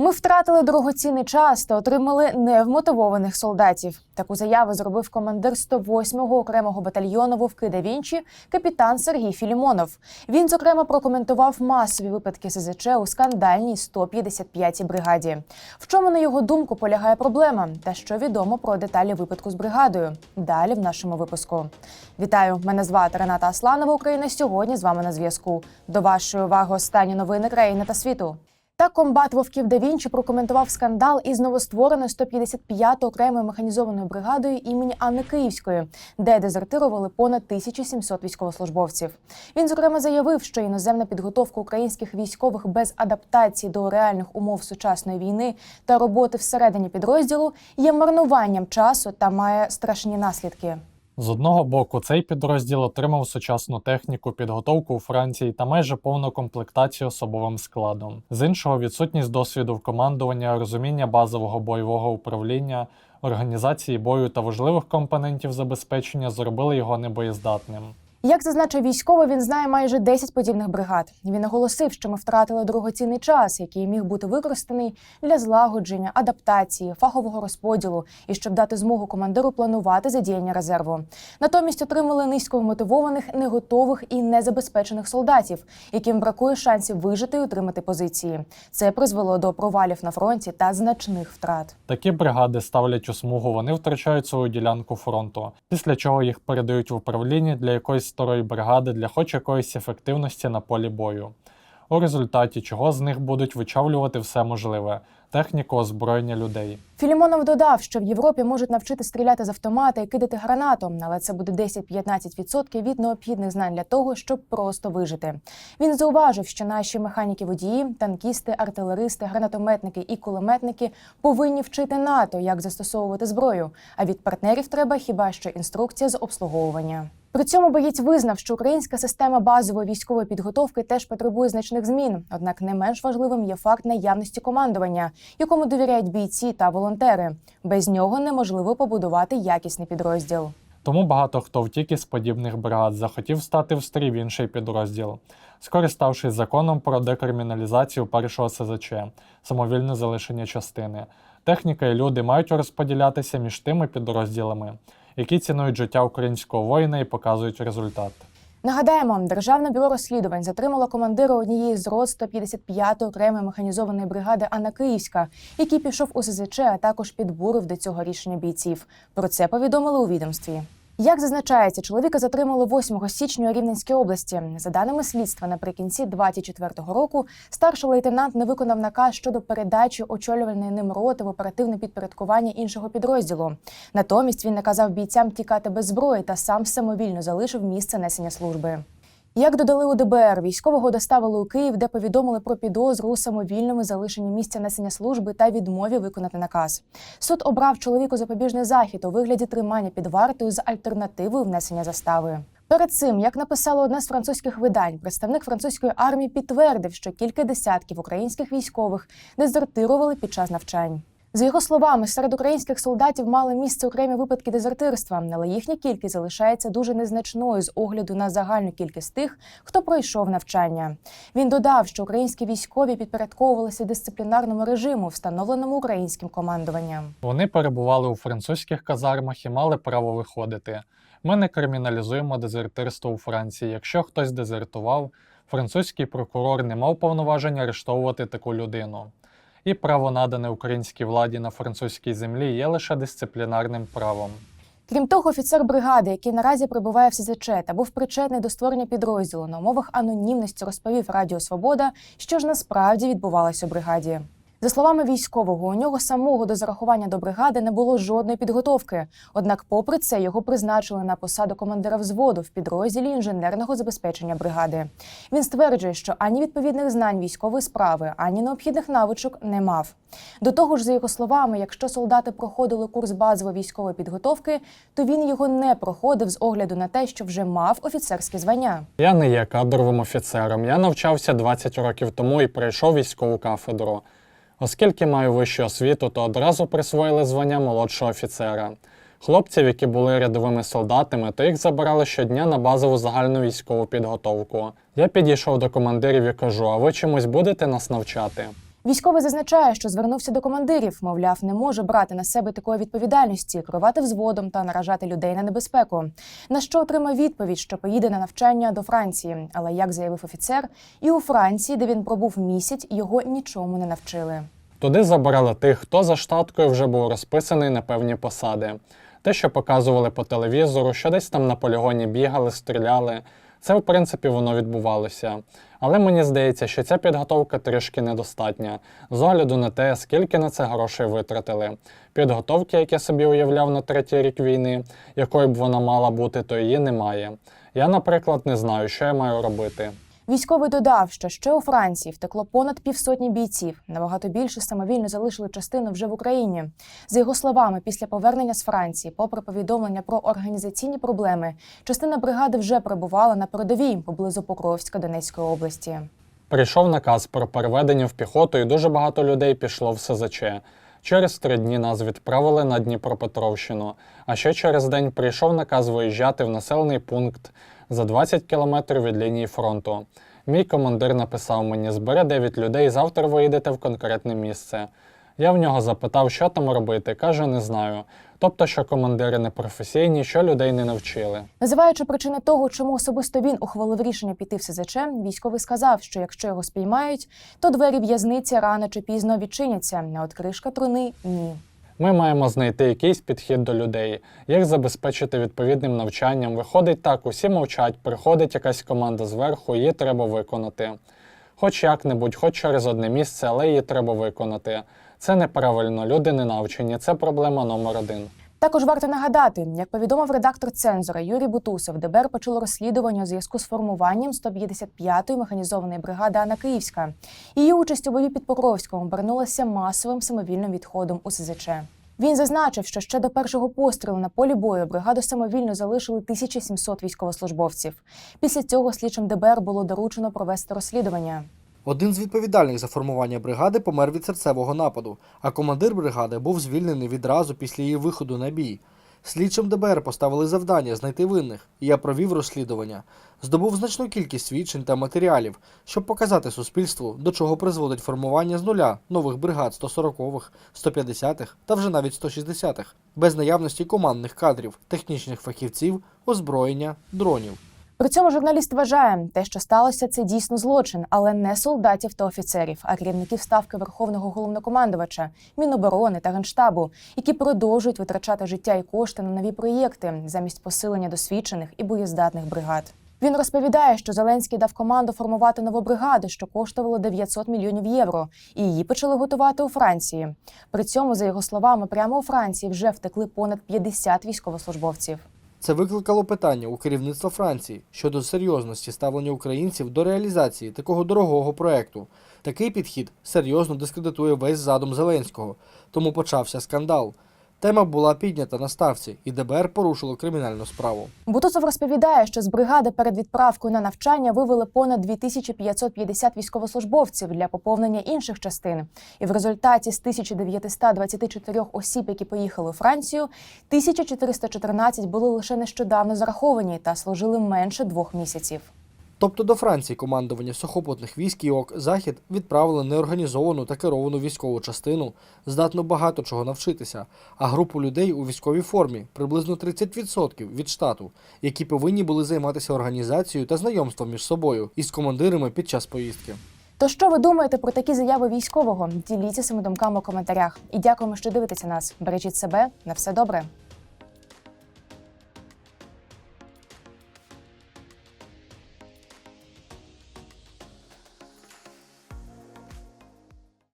Ми втратили дорогоцінний час та отримали невмотивованих солдатів. Таку заяву зробив командир 108-го окремого батальйону Вовки да Вінчі, капітан Сергій Філімонов. Він зокрема прокоментував масові випадки СЗЧ у скандальній 155-й бригаді. В чому на його думку полягає проблема, та що відомо про деталі випадку з бригадою. Далі в нашому випуску. Вітаю! Мене звати Рената Асланова. Україна сьогодні з вами на зв'язку. До вашої уваги останні новини країни та світу. Так комбат Вовків да Вінчі прокоментував скандал із новоствореною 155 окремою механізованою бригадою імені Анни Київської, де дезертирували понад 1700 військовослужбовців. Він зокрема заявив, що іноземна підготовка українських військових без адаптації до реальних умов сучасної війни та роботи всередині підрозділу є марнуванням часу та має страшні наслідки. З одного боку, цей підрозділ отримав сучасну техніку, підготовку у Франції та майже повну комплектацію особовим складом. З іншого, відсутність досвіду в командування, розуміння базового бойового управління, організації бою та важливих компонентів забезпечення зробили його небоєздатним. Як зазначив військовий, він знає майже 10 подібних бригад. Він наголосив, що ми втратили дорогоцінний час, який міг бути використаний для злагодження, адаптації, фахового розподілу і щоб дати змогу командиру планувати задіяння резерву. Натомість отримали низько мотивованих, неготових і незабезпечених солдатів, яким бракує шансів вижити і утримати позиції. Це призвело до провалів на фронті та значних втрат. Такі бригади ставлять у смугу, вони втрачають свою ділянку фронту, після чого їх передають в управління для якоїсь старої бригади для хоч якоїсь ефективності на полі бою. У результаті чого з них будуть вичавлювати все можливе техніку озброєння людей. Філімонов додав, що в Європі можуть навчити стріляти з автомата і кидати гранату, але це буде 10-15% від необхідних знань для того, щоб просто вижити. Він зауважив, що наші механіки-водії, танкісти, артилеристи, гранатометники і кулеметники повинні вчити НАТО, як застосовувати зброю. А від партнерів треба хіба що інструкція з обслуговування. При цьому боєць визнав, що українська система базової військової підготовки теж потребує значних змін. Однак не менш важливим є факт наявності командування, якому довіряють бійці та волонтери. Без нього неможливо побудувати якісний підрозділ. Тому багато хто втік із подібних бригад захотів стати в стрій в інший підрозділ, скориставшись законом про декриміналізацію першого СЗЧ, самовільне залишення частини. Техніка і люди мають розподілятися між тими підрозділами, які цінують життя українського воїна і показують результат. Нагадаємо, державне бюро розслідувань затримало командира однієї з рот 155-ї окремої механізованої бригади Анна Київська, який пішов у СЗЧ, а також підбурив до цього рішення бійців. Про це повідомили у відомстві. Як зазначається, чоловіка затримали 8 січня у Рівненській області. За даними слідства, наприкінці 24-го року старший лейтенант не виконав наказ щодо передачі очолюваної ним роти в оперативне підпорядкування іншого підрозділу. Натомість він наказав бійцям тікати без зброї та сам самовільно залишив місце несення служби. Як додали у ДБР, військового доставили у Київ, де повідомили про підозру у самовільному залишенні місця несення служби та відмові виконати наказ. Суд обрав чоловіку запобіжний захід у вигляді тримання під вартою з альтернативою внесення застави. Перед цим, як написало одне з французьких видань, представник французької армії підтвердив, що кілька десятків українських військових дезертирували під час навчань. За його словами, серед українських солдатів мали місце окремі випадки дезертирства, але їхня кількість залишається дуже незначною з огляду на загальну кількість тих, хто пройшов навчання. Він додав, що українські військові підпорядковувалися дисциплінарному режиму, встановленому українським командуванням. Вони перебували у французьких казармах і мали право виходити. Ми не криміналізуємо дезертирство у Франції. Якщо хтось дезертував, французький прокурор не мав повноважень арештовувати таку людину. І право надане українській владі на французькій землі є лише дисциплінарним правом. Крім того, офіцер бригади, який наразі перебуває в СЗЧ та був причетний до створення підрозділу на умовах анонімності, розповів Радіо Свобода, що ж насправді відбувалося у бригаді. За словами військового, у нього самого до зарахування до бригади не було жодної підготовки. Однак, попри це, його призначили на посаду командира взводу в підрозділі інженерного забезпечення бригади. Він стверджує, що ані відповідних знань військової справи, ані необхідних навичок не мав. До того ж, за його словами, якщо солдати проходили курс базової військової підготовки, то він його не проходив з огляду на те, що вже мав офіцерське звання. Я не є кадровим офіцером. Я навчався 20 років тому і пройшов військову кафедру. Оскільки маю вищу освіту, то одразу присвоїли звання молодшого офіцера. Хлопців, які були рядовими солдатами, то їх забирали щодня на базову загальну військову підготовку. Я підійшов до командирів і кажу: а ви чомусь будете нас навчати? Військовий зазначає, що звернувся до командирів, мовляв, не може брати на себе такої відповідальності, керувати взводом та наражати людей на небезпеку. На що отримав відповідь, що поїде на навчання до Франції. Але як заявив офіцер, і у Франції, де він пробув місяць, його нічому не навчили. Туди забирали тих, хто за штаткою вже був розписаний на певні посади. Те, що показували по телевізору, що десь там на полігоні бігали, стріляли. Це, в принципі, воно відбувалося. Але мені здається, що ця підготовка трішки недостатня, з огляду на те, скільки на це грошей витратили. Підготовки, як я собі уявляв на третій рік війни, якою б вона мала бути, то її немає. Я, наприклад, не знаю, що я маю робити. Військовий додав, що ще у Франції втекло понад півсотні бійців. Набагато більше самовільно залишили частину вже в Україні. За його словами, після повернення з Франції, попри повідомлення про організаційні проблеми, частина бригади вже перебувала на передовій поблизу Покровська Донецької області. Прийшов наказ про переведення в піхоту, і дуже багато людей пішло в СЗЧ. Через три дні нас відправили на Дніпропетровщину, а ще через день прийшов наказ виїжджати в населений пункт за 20 кілометрів від лінії фронту. Мій командир написав мені: збери 9 людей, завтра виїдете в конкретне місце. Я в нього запитав, що там робити. каже, не знаю. Тобто, що командири не професійні, що людей не навчили. Називаючи причини того, чому особисто він ухвалив рішення піти в СЗЧ, військовий сказав, що якщо його спіймають, то двері в'язниці рано чи пізно відчиняться, а от кришка труни ні. Ми маємо знайти якийсь підхід до людей, як забезпечити відповідним навчанням. Виходить так, усі мовчать, приходить якась команда зверху, її треба виконати. Хоч як-небудь, хоч через одне місце, але її треба виконати. Це неправильно, люди не навчені, це проблема номер один. Також варто нагадати, як повідомив редактор цензора Юрій Бутусов, ДБР почало розслідування у зв'язку з формуванням 155-ї механізованої бригади Анна Київська. Її участь у бою під Покровськом обернулася масовим самовільним відходом у СЗЧ. Він зазначив, що ще до першого пострілу на полі бою бригаду самовільно залишили 1700 військовослужбовців. Після цього слідчим ДБР було доручено провести розслідування. Один з відповідальних за формування бригади помер від серцевого нападу, а командир бригади був звільнений відразу після її виходу на бій. Слідчим ДБР поставили завдання знайти винних, і я провів розслідування. Здобув значну кількість свідчень та матеріалів, щоб показати суспільству, до чого призводить формування з нуля нових бригад 140-х, 150-х та вже навіть 160-х, без наявності командних кадрів, технічних фахівців, озброєння, дронів. При цьому журналіст вважає, те, що сталося, це дійсно злочин, але не солдатів та офіцерів, а керівників ставки Верховного головнокомандувача, Міноборони та Генштабу, які продовжують витрачати життя і кошти на нові проєкти замість посилення досвідчених і боєздатних бригад. Він розповідає, що Зеленський дав команду формувати нову бригаду, що коштувало 900 мільйонів євро, і її почали готувати у Франції. При цьому, за його словами, прямо у Франції вже втекли понад 50 військовослужбовців. Це викликало питання у керівництва Франції щодо серйозності ставлення українців до реалізації такого дорогого проекту. Такий підхід серйозно дискредитує весь задум Зеленського, тому почався скандал. Тема була піднята на ставці, і ДБР порушило кримінальну справу. Бутусов розповідає, що з бригади перед відправкою на навчання вивели понад 2550 військовослужбовців для поповнення інших частин. І в результаті з 1924 осіб, які поїхали у Францію, 1414 були лише нещодавно зараховані та служили менше двох місяців. Тобто до Франції командування сухопутних військ ОК Захід відправили неорганізовану та керовану військову частину, здатну багато чого навчитися, а групу людей у військовій формі приблизно 30% від штату, які повинні були займатися організацією та знайомством між собою із командирами під час поїздки. То що ви думаєте про такі заяви військового? Діліться своїми думками у коментарях. І дякуємо, що дивитеся нас. Бережіть себе на все добре.